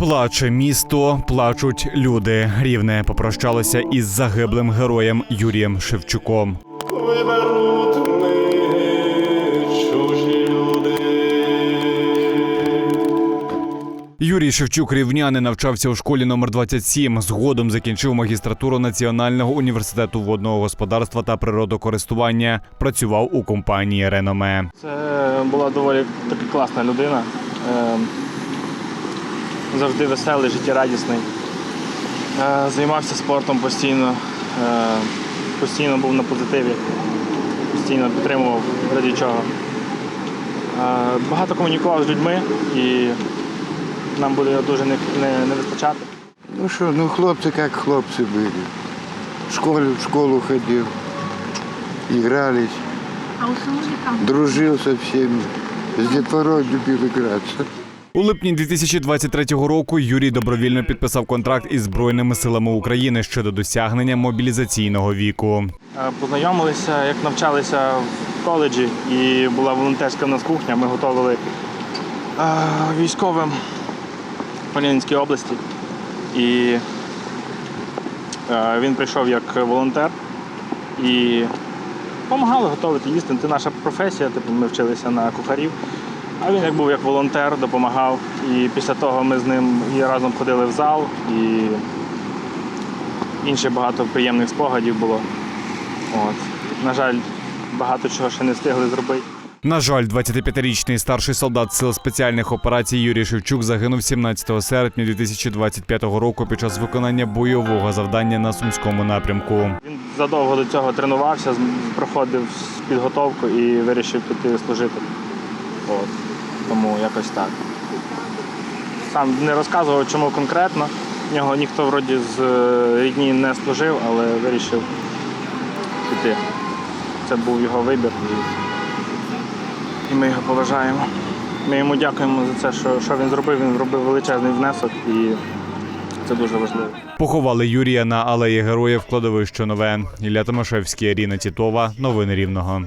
Плаче місто, плачуть люди. Рівне попрощалося із загиблим героєм Юрієм Шевчуком. Виберуть ми чужі люди. Юрій Шевчук рівнянин навчався у школі номер 27. Згодом закінчив магістратуру Національного університету водного господарства та природокористування. Працював у компанії Реноме. Це була доволі така класна людина Е, Завжди веселий, життєрадісний. Е, Займався спортом постійно, е, постійно був на позитиві, постійно підтримував раді чого. Е, Багато комунікував з людьми і нам буде його дуже не, не, не вистачати. Ну что, ну хлопцы как хлопцы были. В школе, в школу ходил, игрались, А у самого там дружил со всеми. С детворой любил играться. У липні 2023 року Юрій добровільно підписав контракт із Збройними силами України щодо досягнення мобілізаційного віку. Е, Познайомилися, як навчалися в коледжі, і була волонтерська в нас кухня. Ми готували е, військовим в Полінській області. І е, він прийшов як волонтер і допомагали готувати їсти. Це наша професія, типу ми вчилися на кухарів. А він як був як волонтер, допомагав. І після того ми з ним і разом ходили в зал, і інше багато приємних спогадів було. От. На жаль, багато чого ще не встигли зробити. На жаль, 25-річний старший солдат сил спеціальних операцій Юрій Шевчук загинув 17 серпня 2025 року під час виконання бойового завдання на сумському напрямку. Він задовго до цього тренувався, проходив підготовку і вирішив піти служити. От. Тому якось так. Сам не розказував, чому конкретно. В нього ніхто вроді з е, рідні не служив, але вирішив піти. Це був його вибір. І, ми його поважаємо. Ми йому дякуємо за це, що, що він зробив. Він зробив величезний внесок і це дуже важливо. Поховали Юрія на алеї героїв кладовище нове. Ілля Томашевський, Аріна Тітова. Новини Рівного.